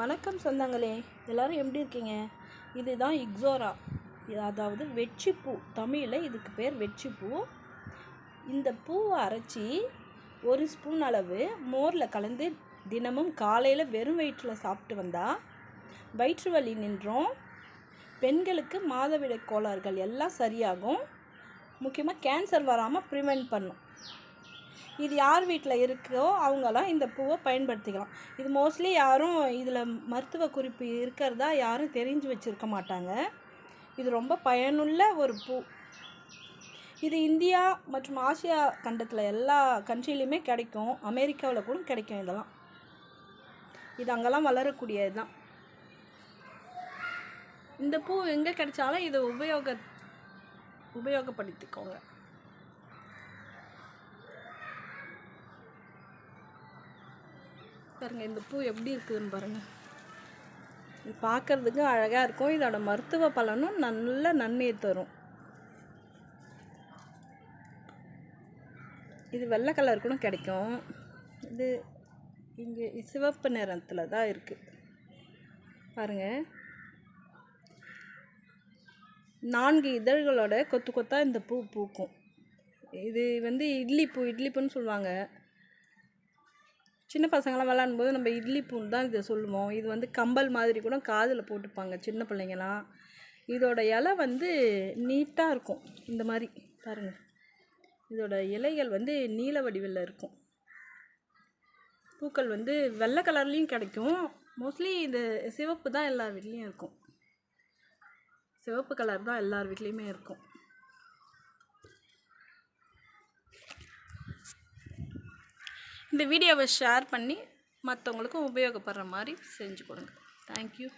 வணக்கம் சொந்தங்களே எல்லாரும் எப்படி இருக்கீங்க? இதுதான் இக்ஸோரா. இது அதாவது வெற்றிப்பூ தமிழில் இதுக்கு பேர் வெற்றிப்பூ. இந்த பூவை அரைச்சி ஒரு ஸ்பூன் அளவு மோரில் கலந்து தினமும் காலையில் வெறும் வயிற்றில் சாப்பிட்டு வந்தால் வயிற்று வலி நின்றோம். பெண்களுக்கு மாதவிடை கோளாறுகள் எல்லாம் சரியாகும். முக்கியமாக கேன்சர் வராமல் ப்ரிவென்ட் பண்ணும். இது யார் வீட்டில் இருக்கோ அவங்கெல்லாம் இந்த பூவை பயன்படுத்திக்கலாம். இது மோஸ்ட்லி யாரும் இதில் மருத்துவ குறிப்பு இருக்கிறதா யாரும் தெரிஞ்சு வச்சுருக்க மாட்டாங்க. இது ரொம்ப பயனுள்ள ஒரு பூ. இது இந்தியா மற்றும் ஆசியா கண்டத்தில் எல்லா கண்ட்ரிலையுமே கிடைக்கும். அமெரிக்காவில் கூட கிடைக்கும் இதெல்லாம். இது அங்கெல்லாம் வளரக்கூடியது தான் இந்த பூ எங்கே கிடைச்சாலும் இதை உபயோக உபயோகப்படுத்திக்கோங்க. பாருங்கள் இந்த பூ எப்படி இருக்குதுன்னு பாருங்கள் இது பார்க்குறதுக்கு அழகாக இருக்கும். இதோட மருத்துவ பலனும் நல்ல நன்மையை தரும். இது வெள்ளை கலர் கூட கிடைக்கும். இது இங்கே சிவப்பு நிறத்தில் தான் இருக்குது பாருங்கள் நான்கு இதழ்களோட கொத்து கொத்தாக இந்த பூ பூக்கும். இது வந்து இட்லி பூ இட்லி பூன்னு சொல்லுவாங்க. சின்ன பசங்களாம் விளாடும்போது நம்ம இட்லி பூண்டு தான் இதை சொல்லுவோம். இது வந்து கம்பல் மாதிரி கூட காதில் போட்டுப்பாங்க சின்ன பிள்ளைங்களாம். இதோட இலை வந்து நீட்டாக இருக்கும். இந்த மாதிரி பாருங்கள் இதோட இலைகள் வந்து நீல வடிவில் இருக்கும். பூக்கள் வந்து வெள்ளை கலர்லேயும் கிடைக்கும். மோஸ்ட்லி இந்த சிவப்பு தான் எல்லார் வீட்லேயும் இருக்கும். சிவப்பு கலர் தான் எல்லார் வீட்லேயுமே இருக்கும். இந்த வீடியோவை ஷேர் பண்ணி மற்றவங்களுக்கும் உபயோகப்படுற மாதிரி செஞ்சு கொடுங்க. தேங்க்யூ